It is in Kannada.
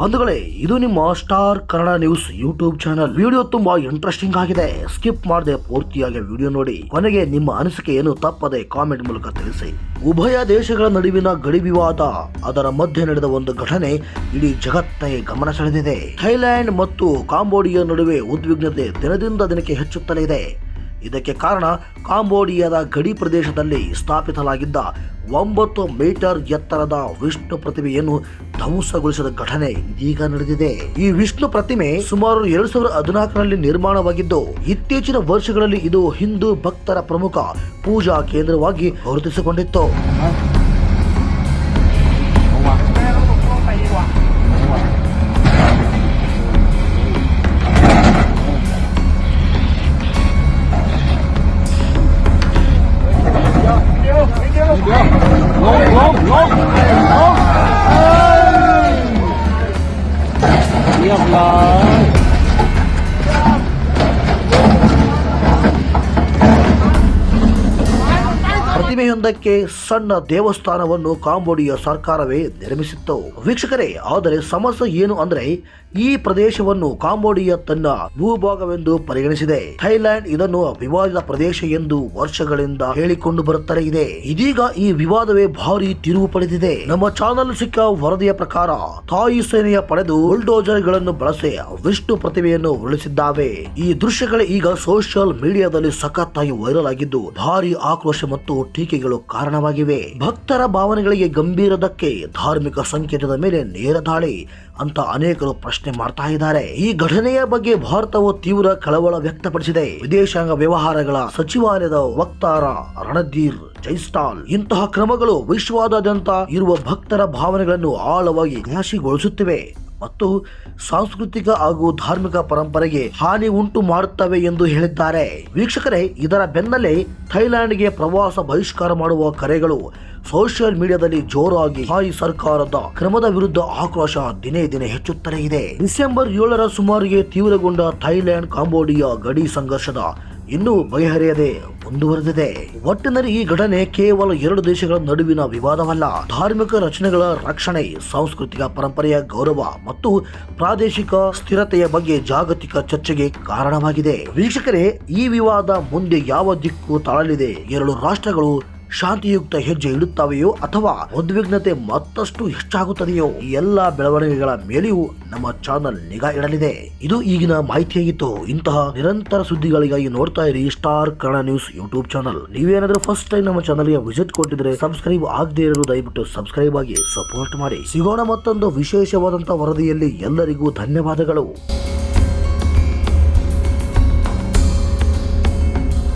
ಬಂಧುಗಳೇ, ಇದು ನಿಮ್ಮ Star Kannada News YouTube channel video ತುಂಬಾ ಇಂಟ್ರೆಸ್ಟಿಂಗ್ ಆಗಿದೆ. ಸ್ಕಿಪ್ ಮಾಡದೆ ಪೂರ್ತಿಯಾಗಿ ವಿಡಿಯೋ ನೋಡಿ. ಕೊನೆಗೆ ನಿಮ್ಮ ಅನಿಸಿಕೆ ಏನು ತಪ್ಪದೆ ಕಾಮೆಂಟ್ ಮೂಲಕ ತಿಳಿಸಿ. ಉಭಯ ದೇಶಗಳ ನಡುವಿನ ಗಡಿ ವಿವಾದ, ಅದರ ಮಧ್ಯೆ ನಡೆದ ಒಂದು ಘಟನೆ ಇಡೀ ಜಗತ್ತೇ ಗಮನ ಸೆಳೆದಿದೆ. ಥೈಲ್ಯಾಂಡ್ ಮತ್ತು ಕಾಂಬೋಡಿಯಾ ನಡುವೆ ಉದ್ವಿಗ್ನತೆ ದಿನದಿಂದ ದಿನಕ್ಕೆ ಹೆಚ್ಚುತ್ತಲೇ ಇದೆ. ಇದಕ್ಕೆ ಕಾರಣ ಕಾಂಬೋಡಿಯಾದ ಗಡಿ ಪ್ರದೇಶದಲ್ಲಿ ಸ್ಥಾಪಿಸಲಾಗಿದ್ದ ಒಂಬತ್ತು ಮೀಟರ್ ಎತ್ತರದ ವಿಷ್ಣು ಪ್ರತಿಮೆಯನ್ನು ಧ್ವಂಸಗೊಳಿಸಿದ ಘಟನೆ ಇದೀಗ ನಡೆದಿದೆ. ಈ ವಿಷ್ಣು ಪ್ರತಿಮೆ ಸುಮಾರು ಎರಡು ಸಾವಿರದ ಹದಿನಾಲ್ಕರಲ್ಲಿ ನಿರ್ಮಾಣವಾಗಿದ್ದು, ಇತ್ತೀಚಿನ ವರ್ಷಗಳಲ್ಲಿ ಇದು ಹಿಂದೂ ಭಕ್ತರ ಪ್ರಮುಖ ಪೂಜಾ ಕೇಂದ್ರವಾಗಿ ಗುರುತಿಸಿಕೊಂಡಿತ್ತು. Oh. ಪ್ರತಿಮೆಯೊಂದಕ್ಕೆ ಸಣ್ಣ ದೇವಸ್ಥಾನವನ್ನು ಕಾಂಬೋಡಿಯಾ ಸರ್ಕಾರವೇ ನಿರ್ಮಿಸಿತ್ತು. ವೀಕ್ಷಕರೇ, ಆದರೆ ಸಮಸ್ಯೆ ಏನು ಅಂದ್ರೆ ಈ ಪ್ರದೇಶವನ್ನು ಕಾಂಬೋಡಿಯಾ ತನ್ನ ಭೂಭಾಗವೆಂದು ಪರಿಗಣಿಸಿದೆ. ಥೈಲ್ಯಾಂಡ್ ಇದನ್ನು ವಿವಾದಿತ ಪ್ರದೇಶ ಎಂದು ವರ್ಷಗಳಿಂದ ಹೇಳಿಕೊಂಡು ಬರುತ್ತಲೇ ಇದೆ. ಇದೀಗ ಈ ವಿವಾದವೇ ಭಾರಿ ತಿರುವು ಪಡೆದಿದೆ. ನಮ್ಮ ಚಾನಲ್ ಸಿಕ್ಕ ವರದಿಯ ಪ್ರಕಾರ ತಾಯಿ ಸೇನೆಯ ಪಡೆದು ಬುಲ್ಡೋಜರ್ಗಳನ್ನು ಬಳಸಿ ವಿಷ್ಣು ಪ್ರತಿಮೆಯನ್ನು ಉರುಳಿಸಿದ್ದಾವೆ. ಈ ದೃಶ್ಯಗಳೇ ಈಗ ಸೋಷಿಯಲ್ ಮೀಡಿಯಾದಲ್ಲಿ ಸಖತ್ತಾಗಿ ವೈರಲ್ ಆಗಿದ್ದು, ಭಾರಿ ಆಕ್ರೋಶ ಮತ್ತು ಟೀಕೆಗಳು ಕಾರಣವಾಗಿವೆ. ಭಕ್ತರ ಭಾವನೆಗಳಿಗೆ ಗಂಭೀರದಕ್ಕೆ ಧಾರ್ಮಿಕ ಸಂಕೇತದ ಮೇಲೆ ನೇರ ದಾಳಿ ಅಂತ ಅನೇಕರು ಪ್ರಶ್ನೆ ಮಾಡ್ತಾ ಇದ್ದಾರೆ. ಈ ಘಟನೆಯ ಬಗ್ಗೆ ಭಾರತವು ತೀವ್ರ ಕಳವಳ ವ್ಯಕ್ತಪಡಿಸಿದೆ. ವಿದೇಶಾಂಗ ವ್ಯವಹಾರಗಳ ಸಚಿವಾಲಯದ ವಕ್ತಾರ ರಣಧೀರ್ ಜೈಸ್ಟಾಲ್, ಇಂತಹ ಕ್ರಮಗಳು ವಿಶ್ವಾದ್ಯಂತ ಇರುವ ಭಕ್ತರ ಭಾವನೆಗಳನ್ನು ಆಳವಾಗಿ ಘಾಸಿಗೊಳಿಸುತ್ತಿವೆ. ಮತ್ತು ಸಾಂಸ್ಕೃತಿಕ ಹಾಗೂ ಧಾರ್ಮಿಕ ಪರಂಪರೆಗೆ ಹಾನಿ ಉಂಟು ಮಾಡುತ್ತವೆ ಎಂದು ಹೇಳಿದ್ದಾರೆ. ವೀಕ್ಷಕರೇ, ಇದರ ಬೆನ್ನಲ್ಲೇ ಥೈಲ್ಯಾಂಡ್ಗೆ ಪ್ರವಾಸ ಬಹಿಷ್ಕಾರ ಮಾಡುವ ಕರೆಗಳು ಸೋಷಿಯಲ್ ಮೀಡಿಯಾದಲ್ಲಿ ಜೋರಾಗಿ ಹಾಯಿ ಸರ್ಕಾರದ ಕ್ರಮದ ವಿರುದ್ಧ ಆಕ್ರೋಶ ದಿನೇ ದಿನೇ ಹೆಚ್ಚುತ್ತಲೇ ಇದೆ. ಡಿಸೆಂಬರ್ ಏಳರ ಸುಮಾರಿಗೆ ತೀವ್ರಗೊಂಡ ಥೈಲ್ಯಾಂಡ್ ಕಾಂಬೋಡಿಯಾ ಗಡಿ ಸಂಘರ್ಷದ ಇನ್ನೂ ಬಗೆಹರಿಯದೆ ಮುಂದುವರೆದಿದೆ. ಒಟ್ಟಿನಲ್ಲಿ ಈ ಘಟನೆ ಕೇವಲ ಎರಡು ದೇಶಗಳ ನಡುವಿನ ವಿವಾದವಲ್ಲ, ಧಾರ್ಮಿಕ ರಚನೆಗಳ ರಕ್ಷಣೆ, ಸಾಂಸ್ಕೃತಿಕ ಪರಂಪರೆಯ ಗೌರವ ಮತ್ತು ಪ್ರಾದೇಶಿಕ ಸ್ಥಿರತೆಯ ಬಗ್ಗೆ ಜಾಗತಿಕ ಚರ್ಚೆಗೆ ಕಾರಣವಾಗಿದೆ. ವೀಕ್ಷಕರೇ, ಈ ವಿವಾದ ಮುಂದೆ ಯಾವ ದಿಕ್ಕು ತಾಳಲಿದೆ? ಎರಡು ರಾಷ್ಟ್ರಗಳು ಶಾಂತಿಯುಕ್ತ ಹೆಜ್ಜೆ ಇಡುತ್ತವೆಯೋ ಅಥವಾ ಉದ್ವಿಗ್ನತೆ ಮತ್ತಷ್ಟು ಹೆಚ್ಚಾಗುತ್ತದೆಯೋ ಈ ಎಲ್ಲಾ ಬೆಳವಣಿಗೆಗಳ ಮೇಲೆಯೂ ನಮ್ಮ ಚಾನಲ್ ನಿಗಾ ಇಡಲಿದೆ. ಇದು ಈಗಿನ ಮಾಹಿತಿಯಾಗಿತ್ತು. ಇಂತಹ ನಿರಂತರ ಸುದ್ದಿಗಳಿಗಾಗಿ ನೋಡ್ತಾ ಇರಿ Star Kannada News YouTube channel. ನೀವೇನಾದ್ರೂ ಫಸ್ಟ್ ಟೈಮ್ ನಮ್ಮ ಚಾನಲ್ಗೆ ವಿಸಿಟ್ ಕೊಟ್ಟಿದ್ರೆ ಸಬ್ಸ್ಕ್ರೈಬ್ ಆಗದೇ ಇರಲು ದಯವಿಟ್ಟು ಸಬ್ಸ್ಕ್ರೈಬ್ ಆಗಿ ಸಪೋರ್ಟ್ ಮಾಡಿ. ಸಿಗೋಣ ಮತ್ತೊಂದು ವಿಶೇಷವಾದಂತಹ ವರದಿಯಲ್ಲಿ ಎಲ್ಲರಿಗೂ ಧನ್ಯವಾದಗಳು.